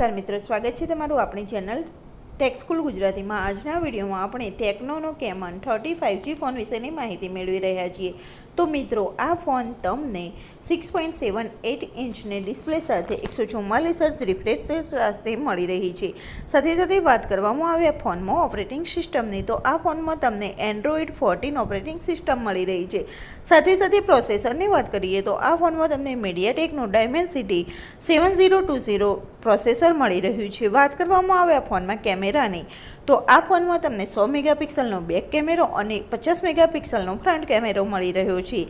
નમસ્કાર મિત્રો, સ્વાગત છે તમારું આપણી ચેનલ સ્કૂલ ગુજરાતીમાં. આજના વિડીયોમાં આપણે ટેકનોનો Camon thirty five G phone વિશેની માહિતી મેળવી રહ્યા છીએ. તો મિત્રો, આ ફોન તમને સિક્સ પોઈન્ટ સેવન એટ ઇંચની ડિસ્પ્લે સાથે એકસો ચુમ્માલીસ હર્ટ્ઝ રિફ્રેશ સાથે મળી રહી છે. સાથે સાથે વાત કરવામાં આવે ફોનમાં ઓપરેટિંગ સિસ્ટમની તો આ ફોનમાં તમને એન્ડ્રોઈડ ફોર્ટીન ઓપરેટિંગ સિસ્ટમ મળી રહી છે. સાથે સાથે પ્રોસેસરની વાત કરીએ, તો આ ફોનમાં તમને મીડિયાટેકનું Dimensity seven zero two zero processor મળી રહ્યું છે. વાત કરવામાં આવે આ ફોનમાં કેમેરાની, તો આ ફોનમાં તમને સો મેગાપિક્સલનો બેક કેમેરો અને પચાસ મેગાપિક્સલનો ફ્રન્ટ કેમેરો મળી રહ્યો છે.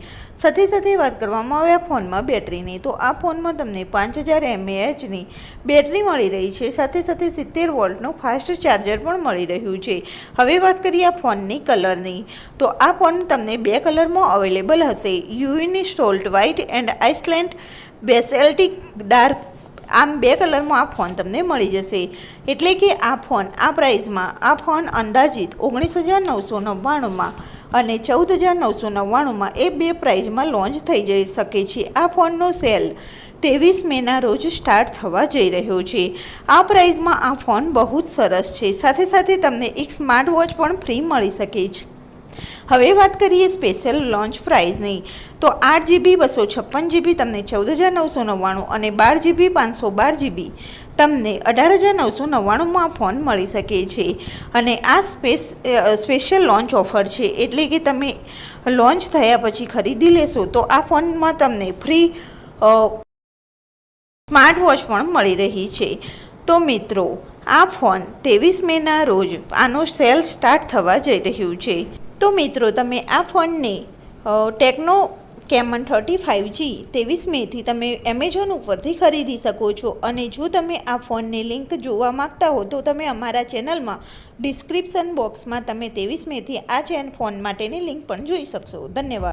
સાથે સાથે વાત કરવામાં આવે આ ફોનમાં બેટરીની, તો આ ફોનમાં તમને પાંચ હજાર એમએએચની બેટરી મળી રહી છે. સાથે સાથે સિત્તેર વોલ્ટનું ફાસ્ટ ચાર્જર પણ મળી રહ્યું છે. હવે વાત કરીએ આ ફોનની કલરની, તો આ ફોન તમને બે કલરમાં અવેલેબલ હશે. યુઇની stolt white and Iceland basaltic dark આમ બે કલરમાં આ ફોન તમને મળી જશે. એટલે કે આ ફોન આ પ્રાઇઝમાં, આ ફોન અંદાજિત ઓગણીસ હજાર નવસો નવ્વાણુંમાં અને ચૌદ હજાર નવસો નવ્વાણુંમાં એ બે પ્રાઇઝમાં લોન્ચ થઈ જઈ શકે છે. આ ફોનનો સેલ ત્રેવીસ મેના રોજ સ્ટાર્ટ થવા જઈ રહ્યો છે. આ પ્રાઇઝમાં આ ફોન બહુ જ સરસ છે. સાથે સાથે તમને એક સ્માર્ટ વોચ પણ ફ્રી મળી શકે છે. હવે વાત કરીએ સ્પેશિયલ લોન્ચ પ્રાઇઝની તો આઠ જીબી બસો છપ્પન જીબી તમને ચૌદ હજાર નવસો નવ્વાણું અને બાર જીબી પાંચસો બાર જીબી તમને અઢાર હજાર નવસો નવ્વાણુંમાં ફોન મળી શકે છે. અને આ સ્પેસ સ્પેશિયલ લોન્ચ ઓફર છે. એટલે કે તમે લોન્ચ થયા પછી ખરીદી લેશો તો આ ફોનમાં તમને ફ્રી સ્માર્ટ વોચ પણ મળી રહી છે. તો મિત્રો, આ ફોન ત્રેવીસ મેના રોજ આનો સેલ સ્ટાર્ટ થવા જઈ રહ્યું છે. તો મિત્રો, તમે આ ફોનને Tecno Camon thirty five G ત્રેવીસ મેથી તમે એમેઝોન ઉપરથી ખરીદી શકો છો. અને જો તમે આ ફોનની લિંક જોવા માંગતા હો, તો તમે અમારા ચેનલમાં ડિસ્ક્રિપ્શન બોક્સમાં તમે ત્રેવીસ મેથી આ ચેન ફોન માટેની લિંક પણ જોઈ શકશો. ધન્યવાદ.